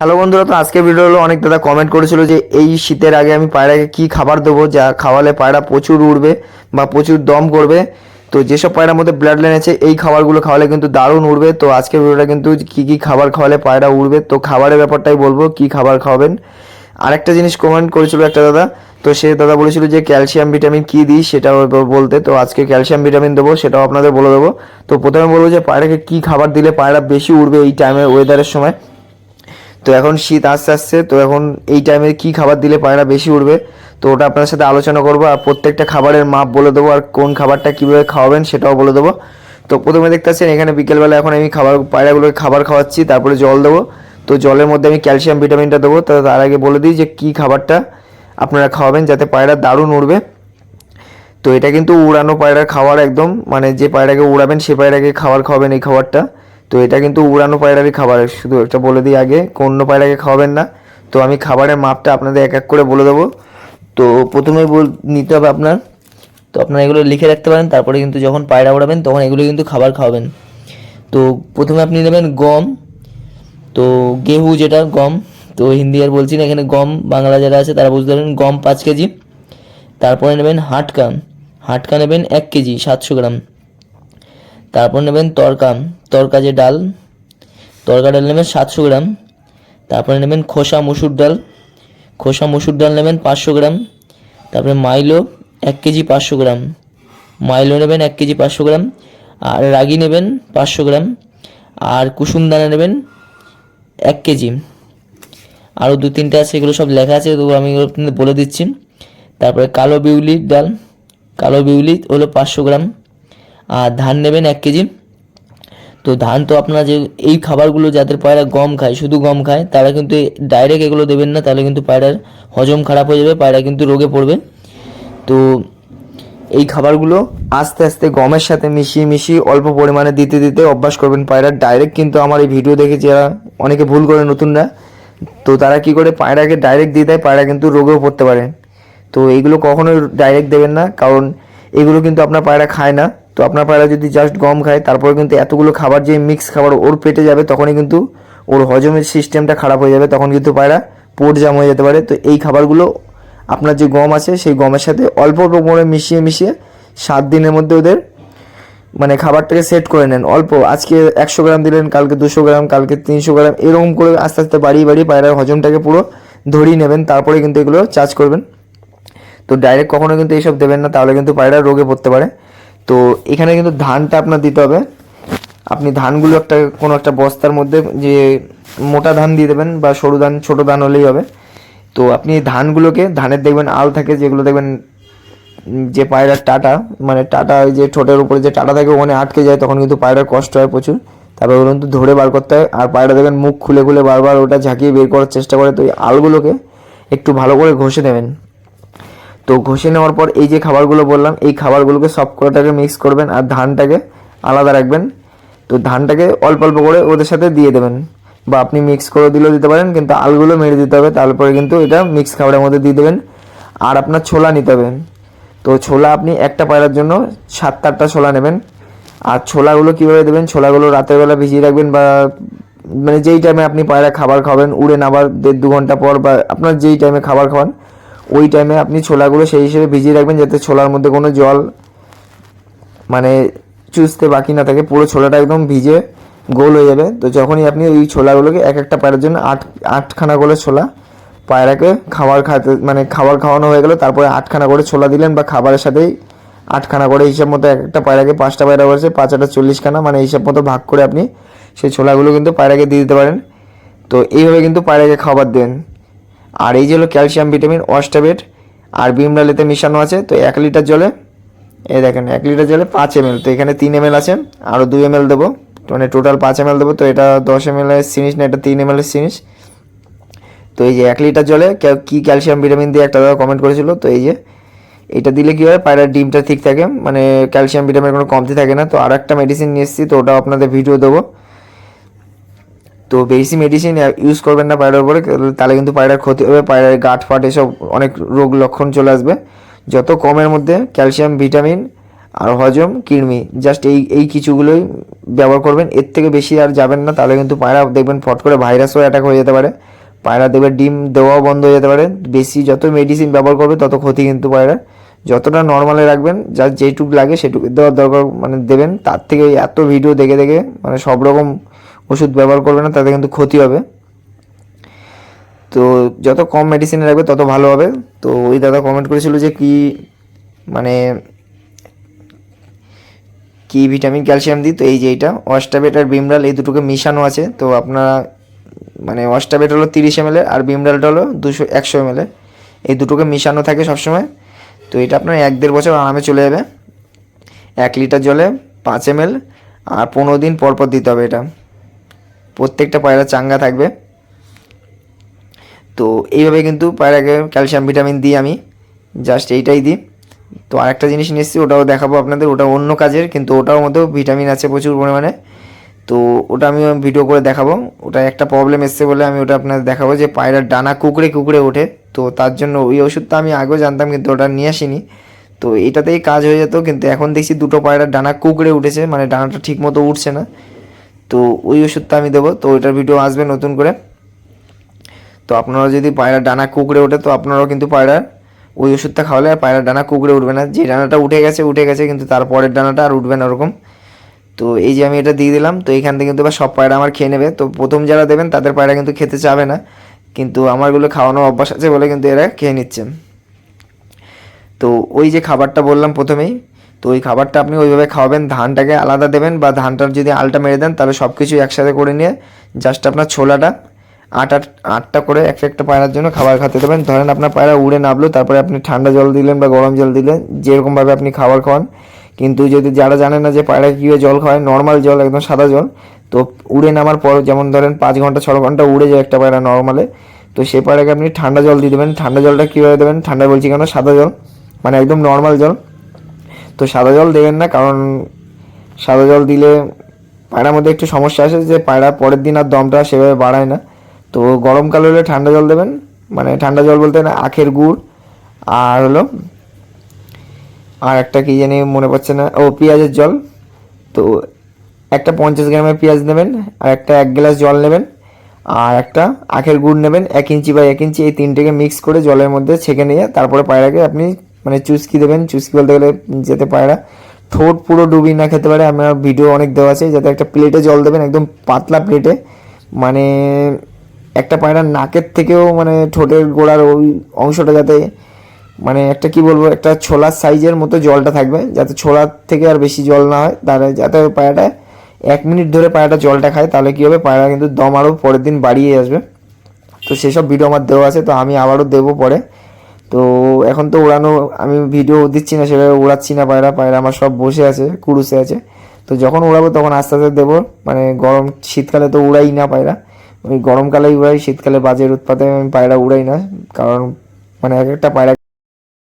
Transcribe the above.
Hello বন্ধুরা, তো আজকে ভিডিও হলো, অনেক দাদা কমেন্ট করেছিল যে এই শীতের আগে আমি পায়রাকে কি খাবার দেবো, যা খাওয়ালে পায়রা প্রচুর উড়বে বা প্রচুর দম করবে। তো যেসব পায়রার মধ্যে ব্লাড লাইন আছে, এই খাবারগুলো খাওয়ালে কিন্তু দারুণ উড়বে। তো আজকের ভিডিওটা কিন্তু কি কি খাবার খাওয়ালে পায়রা উড়বে, তো খাবারের ব্যাপারটাই বলব, কি খাবার খাওয়াবেন। আরেকটা জিনিস কমেন্ট করেছিল একটা দাদা, তো সে দাদা বলেছিল যে ক্যালসিয়াম ভিটামিন কি দিই সেটাও বলতে, তো আজকে ক্যালসিয়াম ভিটামিন দেবো, সেটাও আপনাদের বলে দেবো। তো প্রথমে বলব যে পায়রাকে কি খাবার দিলে পায়রা বেশি উড়বে এই টাইমে ওয়েদারের সময়? তো এখন শীত আসতে আসছে তো এখন এই টাইমে কি খাবার দিলে পায়রা বেশি উঠবে তো ওটা আপনার সাথে আলোচনা করব আর প্রত্যেকটা খাবারের মাপ বলে দেবো আর কোন খাবারটা কীভাবে খাওয়াবেন সেটাও বলে দেবো। তো প্রথমে দেখতে পাচ্ছেন, এখানে বিকেলবেলা এখন আমি খাবার পায়রাগুলোকে খাবার খাওয়াচ্ছি, তারপরে জল দেবো। তো জলের মধ্যে আমি ক্যালসিয়াম, ভিটামিনটা দেবো। তো তার আগে বলে দিই যে কী খাবারটা আপনারা খাওয়াবেন যাতে পায়রা দারুণ উঠবে তো এটা কিন্তু উড়ানো পায়রার খাবার একদম মানে যে পায়রাকে উড়াবেন সে পায়রাকে খাবার খাওয়াবেন এই খাবারটা। তো এটা কিন্তু উড়ানো পায়রারই খাবার। শুধু একটা বলে দিই আগে অন্য পায়রাকে খাওয়াবেন না। তো আমি খাবারের মাপটা আপনাদের এক এক করে বলে দেবো। তো প্রথমে বল, নিতে হবে আপনার। তো আপনারা এগুলো লিখে রাখতে পারেন, তারপরে কিন্তু যখন পায়রা উড়াবেন, তখন এগুলো কিন্তু খাবার খাওয়াবেন। তো প্রথমে আপনি নেবেন গম। তো গেহু যেটা, গম। তো হিন্দি আর বলছি না, এখানে গম বাংলা যারা আছে তারা বুঝতে পারবেন, গম পাঁচ কেজি। তারপরে নেবেন হাটকা। হাটকা নেবেন এক কেজি, সাতশো গ্রাম। তারপর নেবেন তরকা তরকা যে ডাল, তরকা ডাল নেবেন সাতশো গ্রাম। তারপরে নেবেন খোসা মুসুর ডাল, খোসা মুসুর ডাল নেবেন পাঁচশো গ্রাম। তারপরে মাইলো এক কেজি পাঁচশো গ্রাম। মাইলো নেবেন এক কেজি পাঁচশো গ্রাম। আর রাগি নেবেন পাঁচশো গ্রাম। আর কুসুম দানা নেবেন এক কেজি। আরও দু তিনটে আছে, এগুলো সব লেখা আছে তো আমি বলে দিচ্ছি। তারপরে কালো বিউলির ডাল, কালো বিউলি হলো পাঁচশো গ্রাম। আর ধান নেবেন এক কেজি। তো ধান তো আপনারা যে এই খাবারগুলো যাদের পায়রা গম খায়, শুধু গম খায়, তারা কিন্তু ডাইরেক্ট এগুলো দেবেন না, তাহলে কিন্তু পায়রার হজম খারাপ হয়ে যাবে, পায়রা কিন্তু রোগে পড়বে। তো এই খাবারগুলো আস্তে আস্তে গমের সাথে মিশিয়ে মিশিয়ে অল্প পরিমাণে দিতে দিতে অভ্যাস করবেন পায়রার ডাইরেক্ট কিন্তু আমার এই ভিডিও দেখে যারা অনেকে ভুল করে নতুনরা, তো তারা কি করে পায়রাকে ডাইরেক্ট দিয়ে দেয়, পায়রা কিন্তু রোগেও পড়তে পারে। তো এইগুলো কখনোই ডাইরেক্ট দেবেন না, কারণ এগুলো কিন্তু আপনার পায়রা খায় না। তো আপনার পায়রা যদি জাস্ট গম খায়, তারপরে কিন্তু এতগুলো খাবার যে মিক্স খাবার ওর পেটে যাবে, তখনই কিন্তু ওর হজমের সিস্টেমটা খারাপ হয়ে যাবে, তখন কিন্তু পায়রা পোট জাম হয়ে যেতে পারে। তো এই খাবারগুলো আপনার যে গম আছে, সেই গমের সাথে অল্প অল্প করে মিশিয়ে মিশিয়ে সাত দিনের মধ্যে ওদের মানে খাবারটাকে সেট করে নেন। অল্প, আজকে একশো গ্রাম দিলেন, কালকে দুশো গ্রাম, কালকে তিনশো গ্রাম, এরকম করে আস্তে আস্তে বাড়িয়ে বাড়িয়ে পায়রার হজমটাকে পুরো ধরিয়ে নেবেন, তারপরে কিন্তু এগুলো চার্জ করবেন। তো ডাইরেক্ট কখনো কিন্তু এইসব দেবেন না, তাহলে কিন্তু পায়রা রোগে পড়তে পারে। তো এখানে কিন্তু ধানটা আপনার দিতে হবে। আপনি ধানগুলো একটা, কোনো একটা বস্তার মধ্যে যে মোটা ধান দিয়ে দেবেন বা সরু ধান, ছোটো ধান হলেই হবে। তো আপনি ধানগুলোকে, ধানের দেখবেন আল থাকে, যেগুলো দেখবেন যে পায়রার টাটা মানে টাটা ওই যে ঠোঁটের উপরে যে টাটা থাকে ওখানে আটকে যায়, তখন কিন্তু পায়রার কষ্ট হয় প্রচুর। তারপর ওগুলো কিন্তু ধরে বার করতে হয়, আর পায়রা দেখবেন মুখ খুলে খুলে বারবার ওটা ঝাঁকিয়ে বের করার চেষ্টা করে। তো এই আলগুলোকে একটু ভালো করে ঘষে নেবেন। তো ঘষে নেওয়ার পর এই যে খাবারগুলো বললাম, এই খাবারগুলোকে সব কটাকে মিক্স করবেন আর ধানটাকে আলাদা রাখবেন। তো ধানটাকে অল্প অল্প করে ওদের সাথে দিয়ে দেবেন। বা আপনি মিক্স করে দিলেও দিতে পারেন, কিন্তু আলগুলো মেরে দিতে হবে, তারপরে কিন্তু এটা মিক্স খাবারের মধ্যে দিয়ে দেবেন। আর আপনার ছোলা নিতে হবে। তো ছোলা আপনি একটা পায়রার জন্য সাত আটটা ছোলা নেবেন। আর ছোলাগুলো কীভাবে দেবেন? ছোলাগুলো রাতের বেলা ভিজিয়ে রাখবেন বা মানে যেই টাইমে আপনি পায়রা খাবার খাবেন, উড়ে নাবার দেড় দু ঘণ্টা পর বা আপনার যেই টাইমে খাবার খাওয়ান ওই টাইমে আপনি ছোলাগুলো সেই হিসেবে ভিজিয়ে রাখবেন যাতে ছোলার মধ্যে কোনো জল মানে চুষতে বাকি না থাকে। পুরো ছোলাটা একদম ভিজে গোল হয়ে যাবে। তো যখনই আপনি ওই ছোলাগুলোকে এক একটা পায়রার জন্য আট, আটখানা করে ছোলা পায়রাকে খাবার খাতে মানে খাবার খাওয়ানো হয়ে গেলো, তারপরে আটখানা করে ছোলা দিলেন বা খাবারের সাথেই আটখানা করে হিসাব মতো এক একটা পায়রাকে পাঁচটা পায়রা করেছে, পাঁচ আটা চল্লিশখানা মানে হিসাব মতো ভাগ করে আপনি সেই ছোলাগুলো কিন্তু পায়রাকে দিয়ে দিতে পারেন। তো এইভাবে কিন্তু পায়রাকে খাবার দেন। আর এই যে হলো ক্যালসিয়াম, ভিটামিন অস্টাবেট আর বিমরালেতে মিশানো আছে, তো এক লিটার জলে, এই দেখেন, এক লিটার জলে পাঁচ এম তো এখানে তিন এম আছে আরও দুই এম এল দেবো মানে টোটাল পাঁচ এম দেবো, তো এটা দশ এম এর না, এটা তিন এম এর সিরিজ। তো এই যে এক লিটার জলে কে- ক্যালসিয়াম, ভিটামিন দিয়ে একটা দাদা কমেন্ট করেছিল, তো এই যে, এটা দিলে কী হয়, পায়রার ডিমটা ঠিক থাকে মানে ক্যালসিয়াম ভিটামিন কোনো কমতি থাকে না, তো আর একটা মেডিসিন নিয়ে এসেছি, তো ওটা আপনাদের ভিডিও দেবো। তো বেশি মেডিসিন ইউজ করবেন না পায়রার উপরে, তাহলে কিন্তু পায়রার ক্ষতি হবে, পায়রার গাঁট ফাট এসব অনেক রোগ লক্ষণ চলে আসবে। যত কমের মধ্যে ক্যালসিয়াম ভিটামিন আর হজম, কৃমি জাস্ট এই এই কিছুগুলোই ব্যবহার করবেন। এর থেকে বেশি আর যাবেন না, তাহলে কিন্তু পায়রা দেখবেন ফট করে ভাইরাসও অ্যাটাক হয়ে যেতে পারে। পায়রা দেবে ডিম দেওয়াও বন্ধ হয়ে যেতে পারে। বেশি যত মেডিসিন ব্যবহার করবে, তত ক্ষতি কিন্তু পায়রার। যতটা নর্মালে রাখবেন যার যেটুকু লাগে সেটুকু দেওয়ার দরকার মানে দেবেন। তার থেকে এত ভিডিও দেখে দেখে মানে সব রকম ওষুধ ব্যবহার করবে না, তাতে কিন্তু ক্ষতি হবে। তো যত কম মেডিসিন রাখবে, তত ভালো হবে। তো ওই দাদা কমেন্ট করেছিল যে কি মানে কি ভিটামিন ক্যালসিয়াম দিই? তো এই যে এইটা অস্টাবেট আর বিমরাল এই দুটোকে মিশানো আছে। তো আপনারা মানে অস্টাবেট হলো তিরিশ এম আর বিমরালটা হলো দুশো, একশো এম এই দুটোকে মিশানো থাকে সবসময়। তো এটা আপনার এক দেড় বছর আরামে চলে যাবে। এক লিটার জলে পাঁচ এম আর পনেরো দিন পর পর দিতে হবে এটা। প্রত্যেকটা পায়রা চাঙ্গা থাকবে। তো এইভাবে কিন্তু পায়রাকে ক্যালসিয়াম, ভিটামিন দিই আমি। জাস্ট এইটাই দিই। তো আরেকটা জিনিস নিয়ে এসেছি, ওটাও দেখাবো আপনাদের। ওটা অন্য কাজের, কিন্তু ওটার মধ্যেও ভিটামিন আছে প্রচুর পরিমাণে। তো ওটা আমি ভিডিও করে দেখাবো। ওটা একটা প্রবলেম এসছে বলে আমি ওটা আপনাদের দেখাবো যে পায়রার ডানা কুকড়ে কুকড়ে ওঠে। তো তার জন্য ওই ওষুধটা আমি আগেও জানতাম, কিন্তু ওটা নিয়ে আসিনি। তো এটাতেই কাজ হয়ে যেত, কিন্তু এখন দেখছি দুটো পায়রার ডানা কুকড়ে উঠেছে। মানে ডানাটা ঠিক মতো উঠছে না। তো ওই ওষুধটা আমি দেবো। তো ওইটার ভিডিও আসবে নতুন করে। তো আপনারা যদি পায়রা ডানা কুকড়ে ওঠে, তো আপনারাও কিন্তু পায়রার ওই ওষুধটা খাওয়ালে আর পায়রার ডানা কুকড়ে উঠবে না। যে ডানাটা উঠে গেছে উঠে গেছে, কিন্তু তারপরের ডানাটা আর উঠবে না ওরকম। তো এই যে আমি এটা দিয়ে দিলাম, তো এইখান থেকে কিন্তু এবার সব পায়রা আমার খেয়ে নেবে। তো প্রথম যারা দেবেন, তাদের পায়রা কিন্তু খেতে চাবে না। কিন্তু আমারগুলো খাওয়ানোর অভ্যাস আছে বলে কিন্তু এরা খেয়ে নিচ্ছে। তো ওই যে খাবারটা বললাম প্রথমেই তো ওই খাবারটা আপনি ওইভাবে খাওয়াবেন, ধানটাকে আলাদা দেবেন বা ধানটার যদি আলটা মেরে দেন তাহলে সব কিছু একসাথে করে নিয়ে জাস্ট আপনার ছোলাটা আট আট, আটটা করে একটা একটা পায়রার জন্য খাবার খাতে দেবেন। ধরেন আপনার পায়রা উড়ে নামলো, তারপরে আপনি ঠান্ডা জল দিলেন বা গরম জল দিলেন, যেরকমভাবে আপনি খাবার খাওয়ান। কিন্তু যদি যারা জানে না যে পায়রা কীভাবে জল খাওয়ায় নর্মাল জল, একদম সাদা জল, তো উড়ে নামার পর যেমন ধরেন পাঁচ ঘণ্টা ছ ঘণ্টা উড়ে যায় একটা পায়রা নর্মালে তো সেই পায়রাকে আপনি ঠান্ডা জল দিয়ে দেবেন। ঠান্ডা জলটা কীভাবে দেবেন? ঠান্ডা বলছি কেন? সাদা জল মানে একদম নর্মাল জল। তো সাদা জল দেবেন না, কারণ সাদা জল দিলে পায়রার মধ্যে একটু সমস্যা আসে যে পায়রা পরের দিন আর দমটা সেভাবে বাড়ায় না। তো গরমকাল হলে ঠান্ডা জল দেবেন মানে ঠান্ডা জল বলতে না, আখের গুড় আর হলো, আর একটা কি জানি মনে পড়ছে না, ও পেঁয়াজের জল। তো একটা পঞ্চাশ গ্রামের পেঁয়াজ নেবেন, আর একটা এক গ্লাস জল নেবেন, আর একটা আখের গুড় নেবেন, এক ইঞ্চি বা এক ইঞ্চি, এই তিনটেকে মিক্স করে জলের মধ্যে ছেঁকে নিয়ে তারপরে পায়রাকে আপনি মানে চুস্কি দেবেন চুস্কি বলতে গেলে যেতে পায়রা ঠোঁট পুরো ডুবি না খেতে পারে, আমার ভিডিও অনেক দেওয়া আছে, যাতে একটা প্লেটে জল দেবেন, একদম পাতলা প্লেটে মানে একটা পায়রার নাকের থেকেও মানে ঠোঁটের গোড়ার ওই অংশটা যাতে মানে একটা কি বলব, একটা ছোলার সাইজের মতো জলটা থাকবে, যাতে ছোলার থেকে আর বেশি জল না হয়, তাহলে যাতে ওই পায়রাটা এক মিনিট ধরে পায়রাটা জলটা খায়, তাহলে কী হবে, পায়রা কিন্তু দম আরও পরের দিন বাড়িয়ে আসবে। তো সেসব ভিডিও আমার দেওয়া আছে, তো আমি আবারও দেবো পরে। তো এখন তো উড়ানো, আমি ভিডিও দিচ্ছি না, সেভাবে উড়াচ্ছি না, পায়রা পায়রা আমার সব বসে আছে, কুরুসে আছে। তো যখন উড়াবো তখন আস্তে আস্তে দেবো মানে গরম, শীতকালে তো উড়াই না পায়রা। ওই গরমকালেই উড়াই, শীতকালে বাজের উৎপাতে আমি পায়রা উড়াই না, কারণ মানে এক একটা পায়রা